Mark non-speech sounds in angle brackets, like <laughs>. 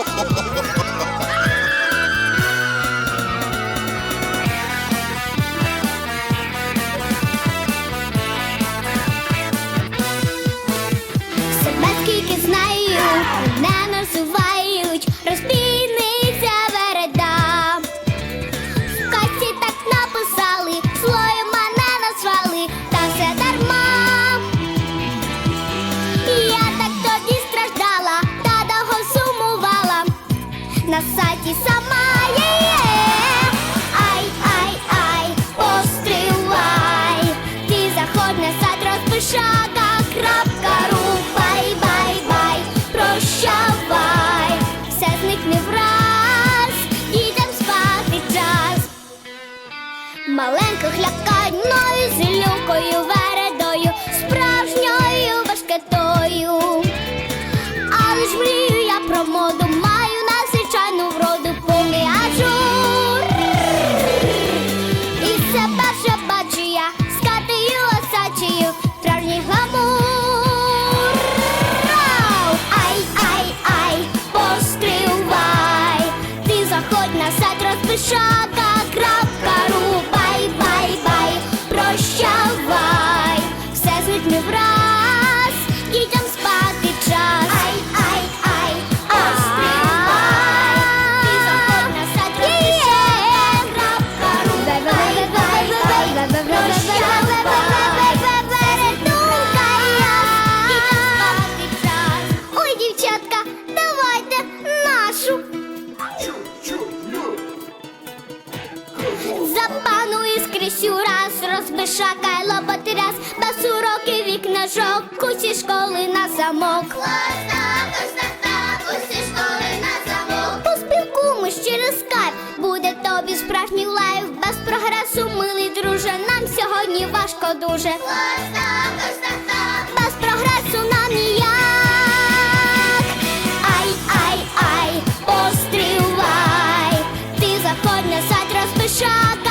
Oh, <laughs> На сайті сама є. Ай, ай, ай, постривай. Ти заходь на сайт розпишака, крапка бай, бай, бай, прощавай. Все зникне враз, дітям спати час. Маленьких лякають мною зілюкою, вередою, сайт крапка ру, бай, бай, бай, прощавай. Все зникне враз, дітям спати час. Ай, ай, ай, постривай. Ти заходь на сайт розпишака, бай, бай, бай, бай, прощавай. Передумка я, дітям спати час. Ой, дівчатка, давайте нашу. тисячу раз розбишакай кайло батиряс, без уроки вікна жок, усі школи на замок. Клас, також, так, так, усі школи на замок. Поспілкуємось через скайп, буде тобі справжній лайф, без прогресу, милий друже, нам сьогодні важко дуже. Клас, також, так, так, без прогресу нам ніяк. Ай, ай, ай, пострілай, ти заходь на сайт розбишак.